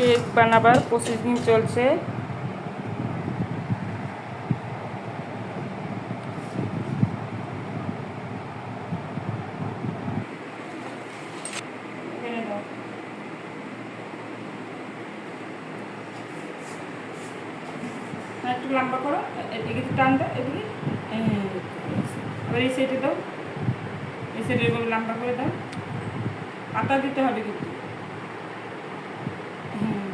Cake বানাবার processing চলছে। আর একটু লম্বা করো। এদিকে টান দাও, এদিকে। এবার এই সাইডে দাও। এই সাইডে লম্বা করে দাও। পাতা দিতে হবে কিন্তু হুম।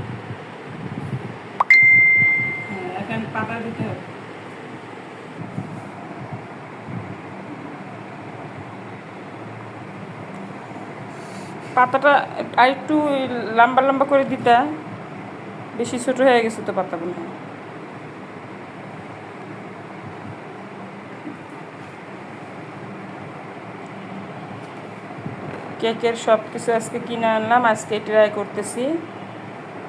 হ্যাঁ এখন পাতাটা আর একটু লম্বা লম্বা করে দিতে। বেশি ছোট হয়ে গেছে তো পাতাগুলো কেকের সব কিছু আজকে কিনে আনলাম, আজকে ট্রাই করতেছি।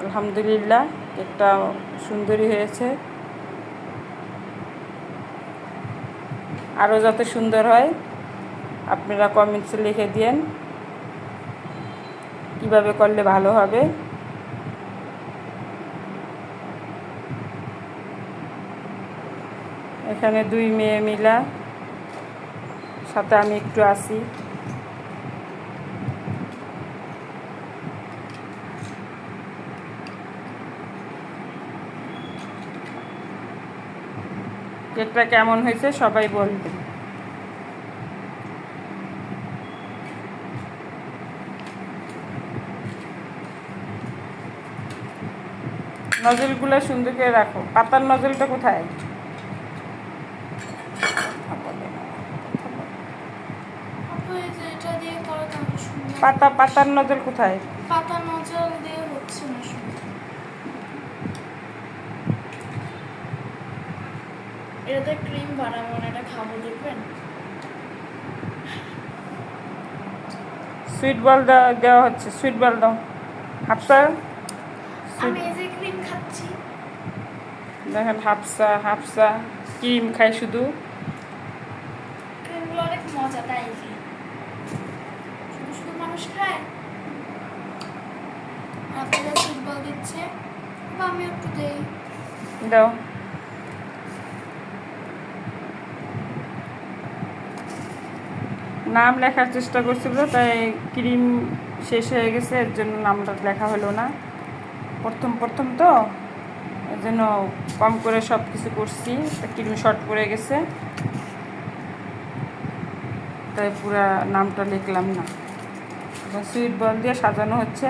আলহামদুলিল্লাহ কেকটা সুন্দরই হয়েছে। আরও যাতে সুন্দর হয়, আপনারা কমেন্টসে লিখে দিন কীভাবে করলে ভালো হবে। এখানে দুই মেয়ে মিলা, সাথে আমি একটু আসি কেকটা কেমন হয়েছে সবাই বলবেন। নজলগুলো সুন্দর করে রাখো। পাতার নজলটা কোথায়? পাতা পাতার নজল কোথায়? পাতা নজল দিয়ে হচ্ছে না সুন্দর এটাতে ক্রিম বানাবো এটা খাব দেখবেন? সুইট বল দেওয়া হচ্ছে সুইট বল দাও। হাফসা? আমি এই যে ক্রিম খাচ্ছি। দেখেন হাফসা হাফসা ক্রিম খায় শুধু। ক্রিমগুলো অনেক মজা তাই কি শুধু শুধু মানুষ খায়? আপনারা ফুটবল দিচ্ছে। বা আমি একটু দেই। দাও। নাম লেখার চেষ্টা করছিল, তাই ক্রিম শেষ হয়ে গেছে, এর জন্য নামটা লেখা হলো না। প্রথম প্রথম তো, এর জন্য কম করে সব কিছু করছি ক্রিম শর্ট পড়ে গেছে। তাই পুরা নামটা লিখলাম না। সুইট বল দিয়ে সাজানো হচ্ছে।